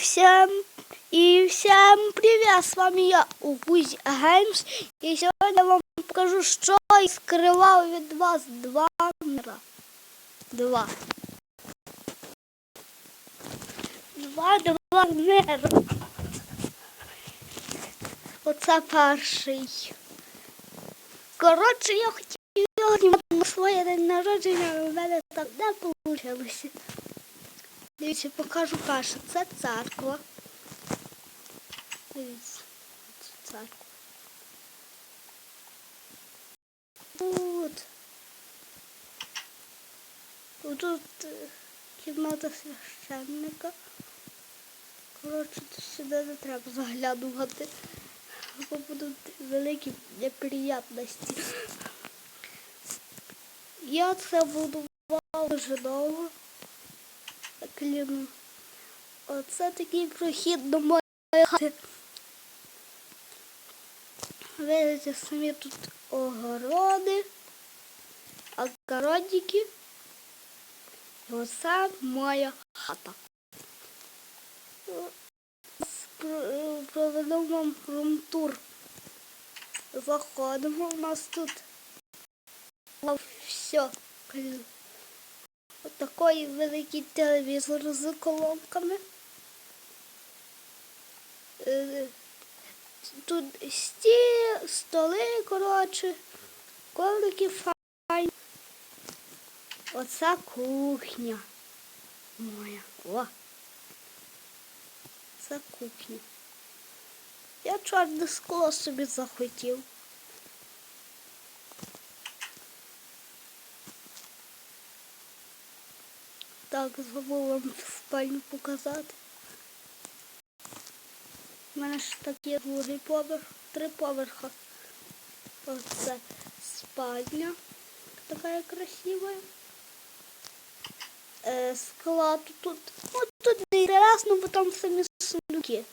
всем и всем привет! С вами я Угузь Геймс. І сьогодні я вам покажу, що я скривав від вас два мира. Два. Два два мира. Оце перший. Коротше, я хотів на своє день народження, в мене так не вийшло. Дивіться, покажу перше. Це церква. Дивіться, це церква. Тут. Тут е, кімната священника. Коротше, сюди не треба заглядувати. Бо будуть великі неприятності. Я це будував дуже довго. Кліну. Оце такий прохід до моєї хати. Видите, самі тут огороди, огородики. І оце моя хата. Проведу вам рум-тур. Заходимо, у нас тут все. Отакий великий телевізор з колонками. Е, Тут сті, столи, коротше, коврики файні. Оце кухня моя. О. Це кухня. Я чорне скло собі захотів. Так, забув вам спальню показати. У мене ж так другий поверх, три поверха. Оце спальня. Така красива. Е, склад тут. Ну тут не інтересно, бо там самі сундуки.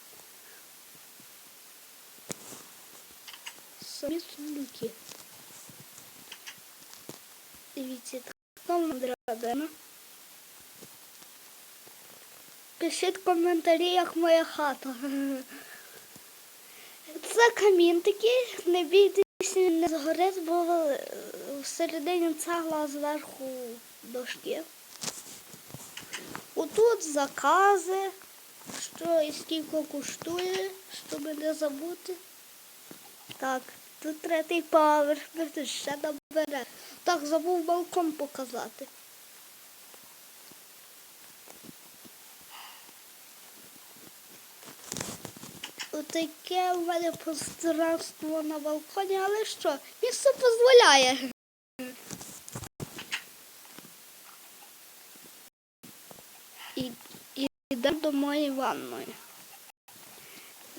Самі сундуки. Дивіться, там драбина. Пишіть в коментарі, як моя хата. Це камін такий, не бійтеся, не згорить, бо е, всередині цегла, зверху дошки. Отут закази, що і скільки коштує, щоб не забути. Так, тут третій поверх, ще набере. Так, забув балкон показати. Отаке в мене пространство на балконі, але що, місце дозволяє. І, йдемо до моєї ванної.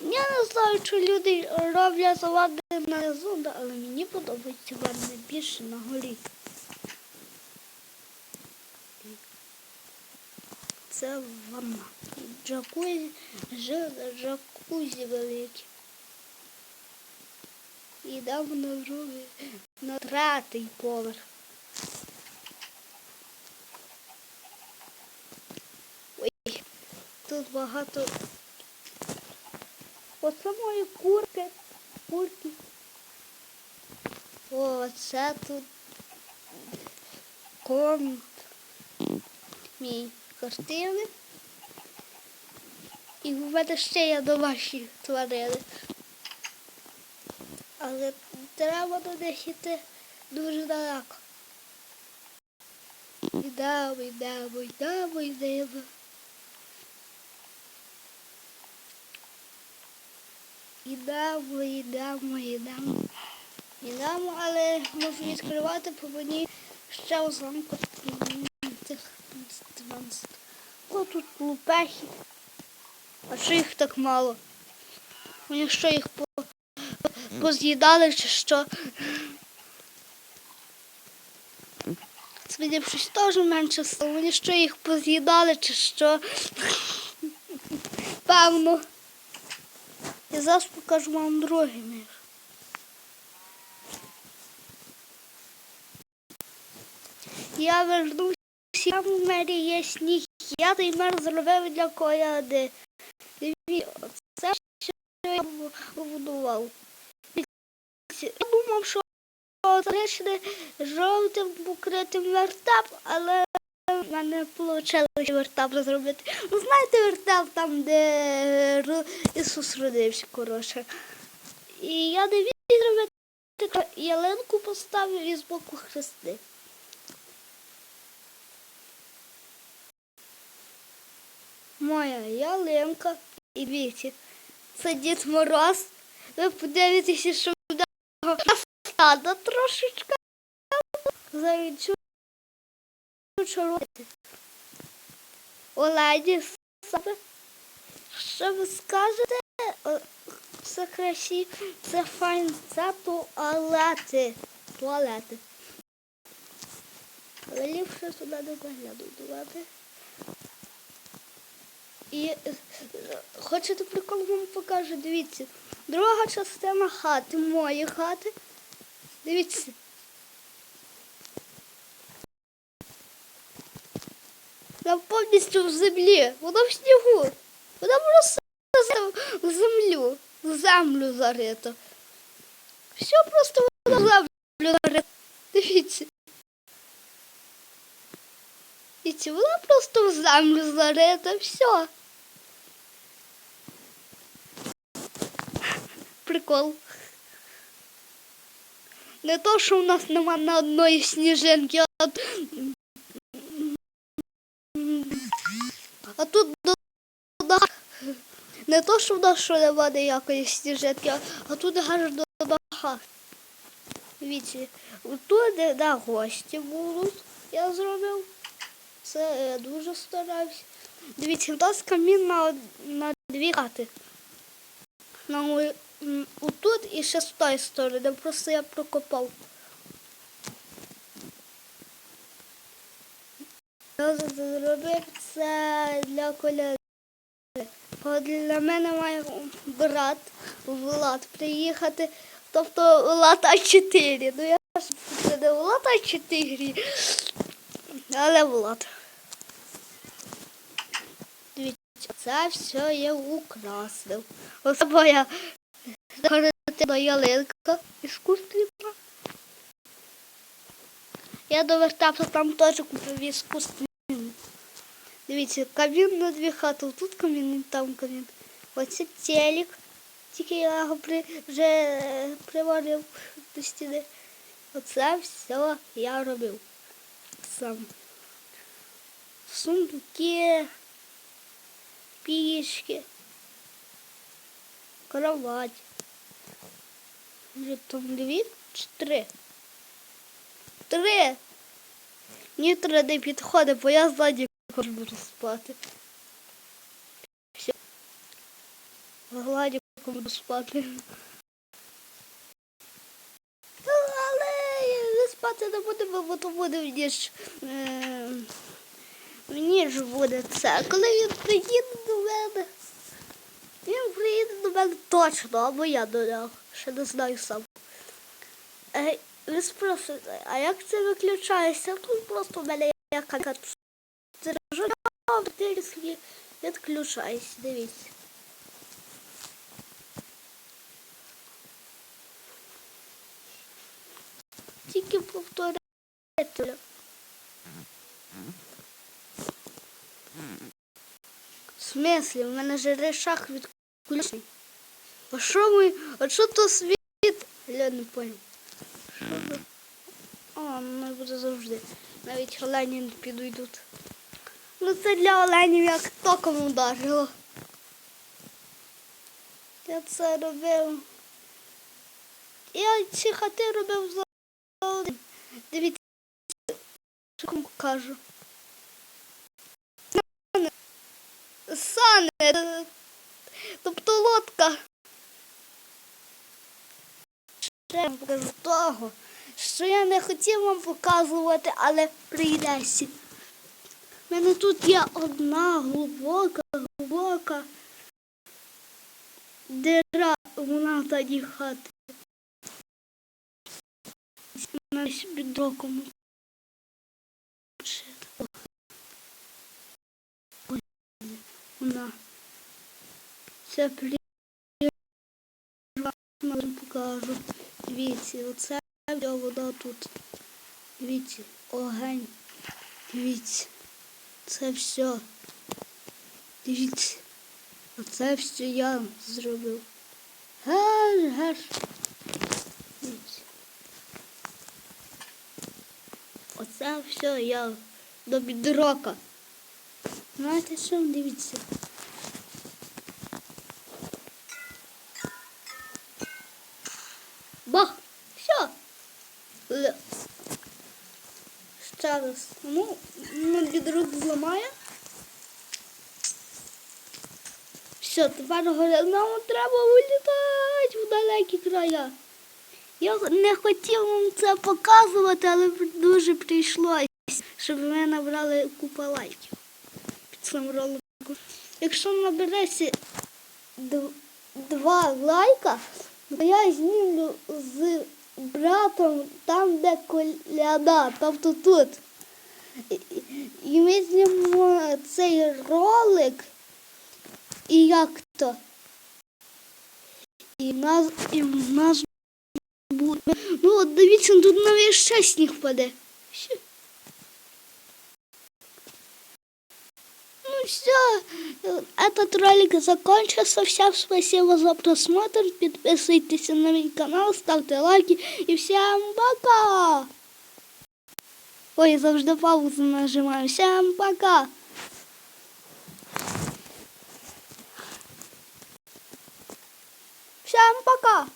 Я не знаю, чи люди роблять ванни на зонда, але мені подобається ванни більше на горі. Це ванна. Джакузі, джакузі великі. Йдемо на другий, на третій поверх. Ой, тут багато. Оце мої курки. Курки. О, це тут комнат. Мій картини. І в мене ще є домашні тварини. Але треба до них йти дуже далеко. Йдемо, йдемо, йдемо, йдемо. Йдемо, йдемо, йдемо. Йдемо, але можу відкривати, бо мені ще у замку О, тут лупехи. А що їх так мало? Вони що їх по... поз'їдали чи що? Свидів щось теж менше стало. Вони що їх поз'їдали чи що? Певно. Я зараз покажу вам другий мір. Я вернуся, там у мене є сніг. Я той мер зробив для коляди. Це що я побудував. Я думав, що залишили жовтим покритим вертап, але в мене вийшло вертап зробити. Ну, знаєте, вертап там, де Ісус родився, коротше. І я не зробити ялинку поставив і з боку хрести. Моя ялинка. І дивіться, це Дід Мороз. Ви подивитеся, що в нього стада трошечка. Завідчу що робити. Олені. Що ви скажете? Це красі, це файн, це туалети. Туалети. Але ліпше сюди не заглядувати. І е, хочете прикол вам покажу, дивіться. Друга частина хати, мої хати. Дивіться. Вона повністю в землі. Вона в снігу. Вона просто в землю. В землю зарита. Все просто вона в землю зарита. Дивіться. Дивіться, вона просто в землю зарита. Все. Прикол. Не то, що у нас нема на одної сніжинки, а, а тут до- до- не то, що в нас що нема ніякої сніжинки, а, а тут аж до даха. Дивіться, тут де, де гості будуть, я зробив. Це я дуже старався. Дивіться, у нас камін на, на дві хати. На, отут і ще з тої сторони, просто я прокопав. Я зробив це для коляди. Для мене має брат Влад приїхати. Тобто Влад А4. Ну я ж це не Влад А4, але Влад. Це все я украсив. Ось моя декоративна ялинка іскусственна. Я до вертапу там теж купив іскусственну. Дивіться, камін на дві хати, тут камін, і там камін. Оце телек. Тільки я його при, вже приварив до стіни. Оце все я робив сам. Сундуки, пічки, кровать. Вже там дві чи три? Три. Ні, три не підходить, бо я ззаді хочу буду спати. Все. Гладі буду спати. Але не спати не будемо, бо то буде в ніч. Е, ніч буде це. Коли він приїде до мене. Він до мене точно, або я до нього. Ще не знаю сам. Е, ви спросите, а як це виключається? Тут просто в мене яка ти відключайся, дивіться. Тільки повторяйте. В смислі, в мене же решах відключений. А що ми? А що то світ? Я не понял. Що ви? О, не буде завжди. Навіть олені не підійдуть. Ну це для оленів як током ударило. Я це робив. Я ці хати робив за один. Дивіться, що кому кажу. Сани. Тобто лодка. Ще покажу того, що я не хотів вам показувати, але прийдеться. У мене тут є одна глибока, глибока дира вона тоді хати. Вона під роком. Вона. Це вам покажу. Дивіться, оце вода тут. Дивіться, огонь. Дивіться. Це все. Дивіться. Оце все я зробив. Гар, гар. Дивіться. Оце все я до бідрока. Знаєте що? Дивіться. Ще раз. Ну, бідрук зламає. Все, тепер нам треба вилітати в далекі края. Я не хотів вам це показувати, але дуже прийшлося, щоб ви набрали купу лайків під цим роликом. Якщо набереться два лайка, то я знімлю з братом там, де коляда, тобто тут. І- ми знімемо цей ролик. І як то? І в нас, і в нас буде. Ну от дивіться, тут навіть ще сніг паде. Ще. Ну все, этот ролик закончился. Всем спасибо за просмотр. Подписывайтесь на мой канал, ставьте лайки. И всем пока! Ой, завжди паузу нажимаю. Всем пока! Всем пока!